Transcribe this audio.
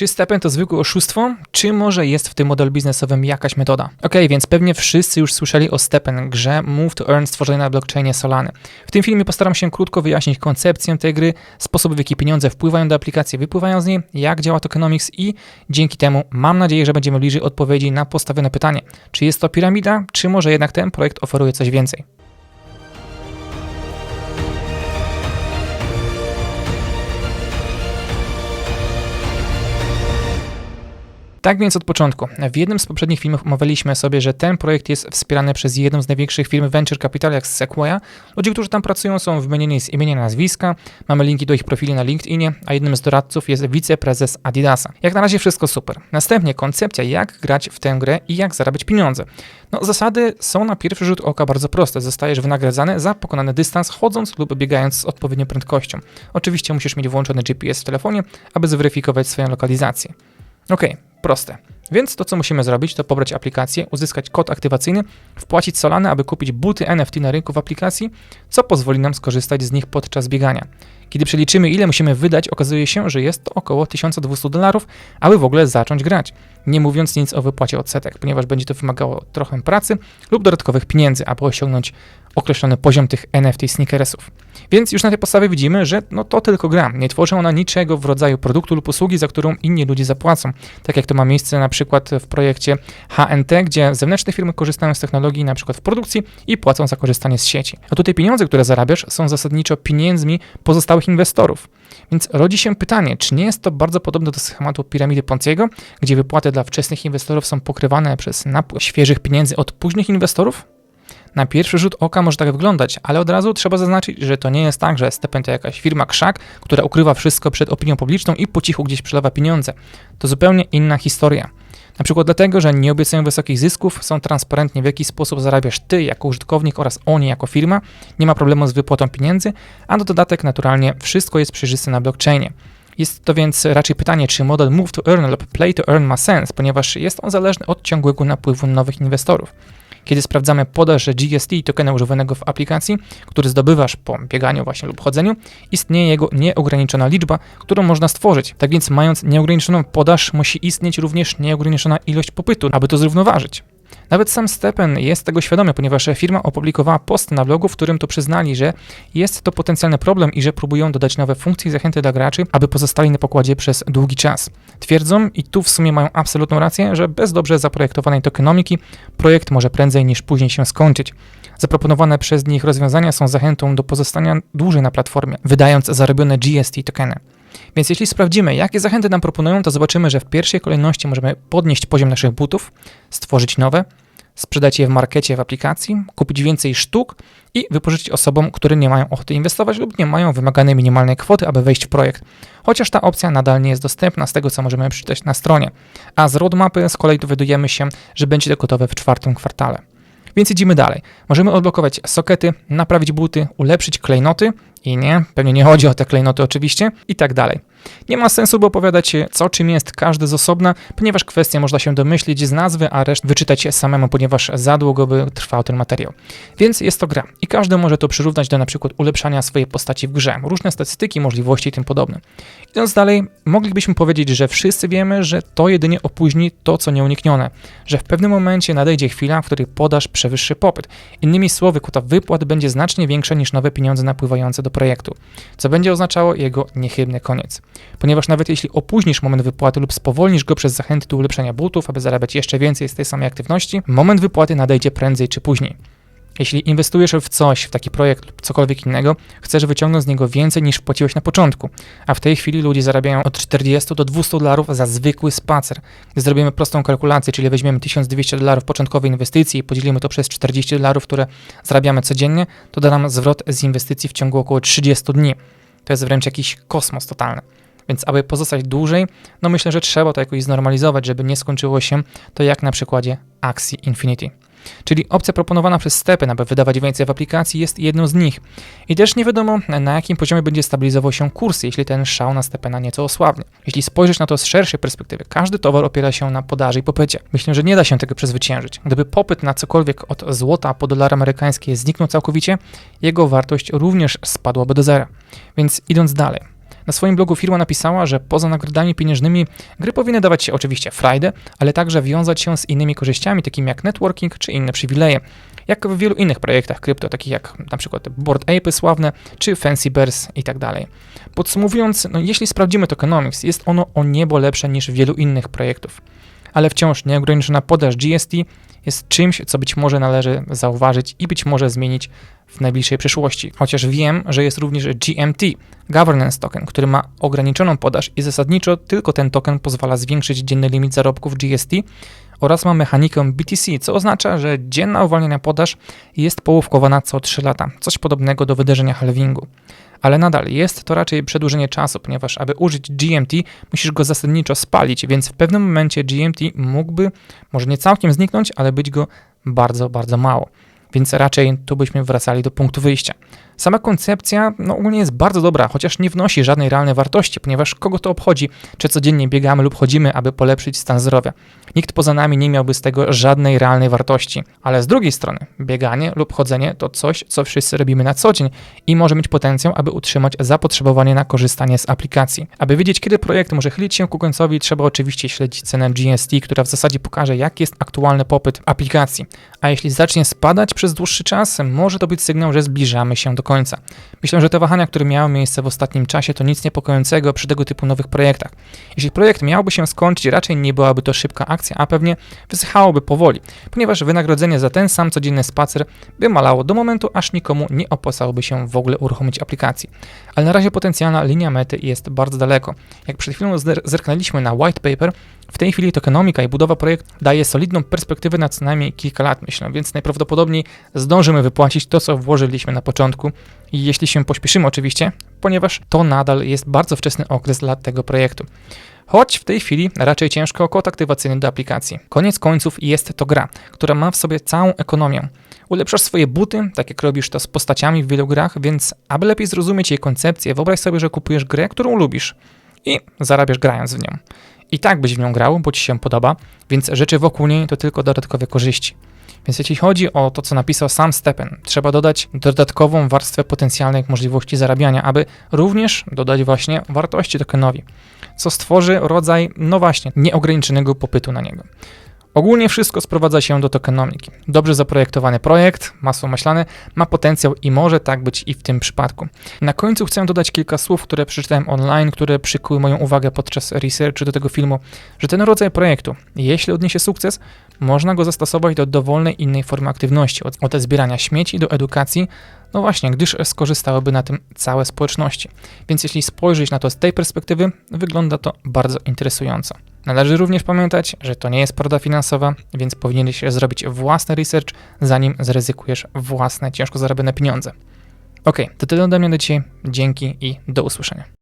Czy Stepen to zwykłe oszustwo, czy może jest w tym modelu biznesowym jakaś metoda? Ok, więc pewnie wszyscy już słyszeli o Stepen, grze Move to Earn stworzonej na blockchainie Solany. W tym filmie postaram się krótko wyjaśnić koncepcję tej gry, sposób w jaki pieniądze wpływają do aplikacji, wypływają z niej, jak działa tokenomics i dzięki temu mam nadzieję, że będziemy bliżej odpowiedzi na postawione pytanie, czy jest to piramida, czy może jednak ten projekt oferuje coś więcej. Tak więc od początku. W jednym z poprzednich filmów omawialiśmy sobie, że ten projekt jest wspierany przez jedną z największych firm venture capital, jak Sequoia. Ludzie, którzy tam pracują, są wymienieni z imienia nazwiska. Mamy linki do ich profili na LinkedInie, a jednym z doradców jest wiceprezes Adidasa. Jak na razie wszystko super. Następnie koncepcja, jak grać w tę grę i jak zarabiać pieniądze. No, zasady są na pierwszy rzut oka bardzo proste. Zostajesz wynagradzany za pokonany dystans, chodząc lub biegając z odpowiednią prędkością. Oczywiście musisz mieć włączony GPS w telefonie, aby zweryfikować swoją lokalizację. Ok, proste. Więc to, co musimy zrobić, to pobrać aplikację, uzyskać kod aktywacyjny, wpłacić Solana, aby kupić buty NFT na rynku w aplikacji, co pozwoli nam skorzystać z nich podczas biegania. Kiedy przeliczymy, ile musimy wydać, okazuje się, że jest to około 1200 dolarów, aby w ogóle zacząć grać. Nie mówiąc nic o wypłacie odsetek, ponieważ będzie to wymagało trochę pracy lub dodatkowych pieniędzy, aby osiągnąć określony poziom tych NFT sneakersów. Więc już na tej podstawie widzimy, że no to tylko gra. Nie tworzy ona niczego w rodzaju produktu lub usługi, za którą inni ludzie zapłacą. Tak jak to ma miejsce na przykład w projekcie HNT, gdzie zewnętrzne firmy korzystają z technologii na przykład w produkcji i płacą za korzystanie z sieci. A tutaj pieniądze, które zarabiasz, są zasadniczo pieniędzmi pozostałych inwestorów. Więc rodzi się pytanie, czy nie jest to bardzo podobne do schematu piramidy Ponciego, gdzie wypłaty dla wczesnych inwestorów są pokrywane przez napływ świeżych pieniędzy od późnych inwestorów? Na pierwszy rzut oka może tak wyglądać, ale od razu trzeba zaznaczyć, że to nie jest tak, że Stepen to jakaś firma krzak, która ukrywa wszystko przed opinią publiczną i po cichu gdzieś przelewa pieniądze. To zupełnie inna historia. Na przykład dlatego, że nie obiecują wysokich zysków, są transparentnie w jaki sposób zarabiasz ty jako użytkownik oraz oni jako firma, nie ma problemu z wypłatą pieniędzy, a na dodatek naturalnie wszystko jest przejrzyste na blockchainie. Jest to więc raczej pytanie, czy model Move to Earn lub Play to Earn ma sens, ponieważ jest on zależny od ciągłego napływu nowych inwestorów. Kiedy sprawdzamy podaż GST tokena używanego w aplikacji, który zdobywasz po bieganiu właśnie lub chodzeniu, istnieje jego nieograniczona liczba, którą można stworzyć. Tak więc mając nieograniczoną podaż, musi istnieć również nieograniczona ilość popytu, aby to zrównoważyć. Nawet sam Stepen jest tego świadomy, ponieważ firma opublikowała post na blogu, w którym to przyznali, że jest to potencjalny problem i że próbują dodać nowe funkcje i zachęty dla graczy, aby pozostali na pokładzie przez długi czas. Twierdzą, i tu w sumie mają absolutną rację, że bez dobrze zaprojektowanej tokenomiki projekt może prędzej niż później się skończyć. Zaproponowane przez nich rozwiązania są zachętą do pozostania dłużej na platformie, wydając zarobione GST tokeny. Więc jeśli sprawdzimy, jakie zachęty nam proponują, to zobaczymy, że w pierwszej kolejności możemy podnieść poziom naszych butów, stworzyć nowe, sprzedać je w markecie, w aplikacji, kupić więcej sztuk i wypożyczyć osobom, które nie mają ochoty inwestować lub nie mają wymaganej minimalnej kwoty, aby wejść w projekt. Chociaż ta opcja nadal nie jest dostępna z tego, co możemy przeczytać na stronie. A z roadmapy z kolei dowiadujemy się, że będzie to gotowe w czwartym kwartale. Więc idziemy dalej. Możemy odblokować sokety, naprawić buty, ulepszyć klejnoty i nie, pewnie nie chodzi o te klejnoty oczywiście i tak dalej. Nie ma sensu, by opowiadać co czym jest każdy z osobna, ponieważ kwestia można się domyślić z nazwy, a reszt wyczytać samemu, ponieważ za długo by trwał ten materiał. Więc jest to gra i każdy może to przyrównać do przykład ulepszania swojej postaci w grze, różne statystyki, możliwości i tym podobne. Idąc dalej, moglibyśmy powiedzieć, że wszyscy wiemy, że to jedynie opóźni to, co nieuniknione, że w pewnym momencie nadejdzie chwila, w której podaż przewyższy popyt. Innymi słowy, kwota wypłat będzie znacznie większa niż nowe pieniądze napływające do projektu, co będzie oznaczało jego niechybny koniec ponieważ nawet jeśli opóźnisz moment wypłaty lub spowolnisz go przez zachęty do ulepszenia butów, aby zarabiać jeszcze więcej z tej samej aktywności, moment wypłaty nadejdzie prędzej czy później. Jeśli inwestujesz w coś, w taki projekt lub cokolwiek innego, chcesz wyciągnąć z niego więcej niż płaciłeś na początku, a w tej chwili ludzie zarabiają od 40 do 200 dolarów za zwykły spacer. Gdy zrobimy prostą kalkulację, czyli weźmiemy 1200 dolarów początkowej inwestycji i podzielimy to przez 40 dolarów, które zarabiamy codziennie, to da nam zwrot z inwestycji w ciągu około 30 dni. To jest wręcz jakiś kosmos totalny. Więc aby pozostać dłużej, no myślę, że trzeba to jakoś znormalizować, żeby nie skończyło się to jak na przykładzie Axie Infinity. Czyli opcja proponowana przez Stepy, aby wydawać więcej w aplikacji, jest jedną z nich. I też nie wiadomo, na jakim poziomie będzie stabilizował się kurs, jeśli ten szał na Stepena nieco osłabnie. Jeśli spojrzysz na to z szerszej perspektywy, każdy towar opiera się na podaży i popycie. Myślę, że nie da się tego przezwyciężyć. Gdyby popyt na cokolwiek od złota po dolar amerykańskie zniknął całkowicie, jego wartość również spadłaby do zera. Więc idąc dalej, Na swoim blogu firma napisała, że poza nagrodami pieniężnymi gry powinny dawać się oczywiście frajdę, ale także wiązać się z innymi korzyściami, takimi jak networking czy inne przywileje. Jak w wielu innych projektach krypto, takich jak przykład Board Ape sławne, czy Fancy Bears i tak. Podsumowując, no jeśli sprawdzimy tokenomics, jest ono o niebo lepsze niż wielu innych projektów. Ale wciąż nieograniczona podaż GST jest czymś, co być może należy zauważyć i być może zmienić w najbliższej przyszłości. Chociaż wiem, że jest również GMT, Governance Token, który ma ograniczoną podaż i zasadniczo tylko ten token pozwala zwiększyć dzienny limit zarobków GST oraz ma mechanikę BTC, co oznacza, że dzienna uwalniania podaż jest połówkowana co 3 lata, coś podobnego do wydarzenia halvingu ale nadal jest to raczej przedłużenie czasu, ponieważ aby użyć GMT, musisz go zasadniczo spalić, więc w pewnym momencie GMT mógłby, może nie całkiem zniknąć, ale być go bardzo, bardzo mało. Więc raczej tu byśmy wracali do punktu wyjścia. Sama koncepcja no, ogólnie jest bardzo dobra, chociaż nie wnosi żadnej realnej wartości, ponieważ kogo to obchodzi, czy codziennie biegamy lub chodzimy, aby polepszyć stan zdrowia. Nikt poza nami nie miałby z tego żadnej realnej wartości. Ale z drugiej strony, bieganie lub chodzenie to coś, co wszyscy robimy na co dzień i może mieć potencjał, aby utrzymać zapotrzebowanie na korzystanie z aplikacji. Aby wiedzieć, kiedy projekt może chylić się ku końcowi, trzeba oczywiście śledzić cenę GST, która w zasadzie pokaże, jaki jest aktualny popyt aplikacji. A jeśli zacznie spadać przez dłuższy czas, może to być sygnał, że zbliżamy się do końca. Myślę, że te wahania, które miały miejsce w ostatnim czasie, to nic niepokojącego przy tego typu nowych projektach. Jeśli projekt miałby się skończyć, raczej nie byłaby to szybka akcja, a pewnie wysychałoby powoli, ponieważ wynagrodzenie za ten sam codzienny spacer by malało do momentu, aż nikomu nie opłacałoby się w ogóle uruchomić aplikacji. Ale na razie potencjalna linia mety jest bardzo daleko. Jak przed chwilą zerknęliśmy na white paper, w tej chwili tokenomika i budowa projektu daje solidną perspektywę na co najmniej kilka lat, myślę, więc najprawdopodobniej zdążymy wypłacić to, co włożyliśmy na początku i jeśli się pośpieszymy oczywiście, ponieważ to nadal jest bardzo wczesny okres dla tego projektu. Choć w tej chwili raczej ciężko kod aktywacyjny do aplikacji. Koniec końców jest to gra, która ma w sobie całą ekonomię. Ulepszasz swoje buty, tak jak robisz to z postaciami w wielu grach, więc aby lepiej zrozumieć jej koncepcję, wyobraź sobie, że kupujesz grę, którą lubisz i zarabiasz grając w nią. I tak byś w nią grał, bo ci się podoba, więc rzeczy wokół niej to tylko dodatkowe korzyści. Więc jeśli chodzi o to, co napisał sam Stepen, trzeba dodać dodatkową warstwę potencjalnych możliwości zarabiania, aby również dodać właśnie wartości tokenowi, co stworzy rodzaj, no właśnie, nieograniczonego popytu na niego. Ogólnie wszystko sprowadza się do tokenomiki. Dobrze zaprojektowany projekt, masło maślane, ma potencjał i może tak być i w tym przypadku. Na końcu chcę dodać kilka słów, które przeczytałem online, które przykuły moją uwagę podczas researchu do tego filmu, że ten rodzaj projektu, jeśli odniesie sukces, można go zastosować do dowolnej innej formy aktywności, od, od zbierania śmieci do edukacji, no właśnie, gdyż skorzystałyby na tym całe społeczności. Więc jeśli spojrzeć na to z tej perspektywy, wygląda to bardzo interesująco. Należy również pamiętać, że to nie jest porada finansowa, więc powinieneś zrobić własny research, zanim zryzykujesz własne ciężko zarobione pieniądze. Ok, to tyle ode mnie do dzisiaj. Dzięki i do usłyszenia.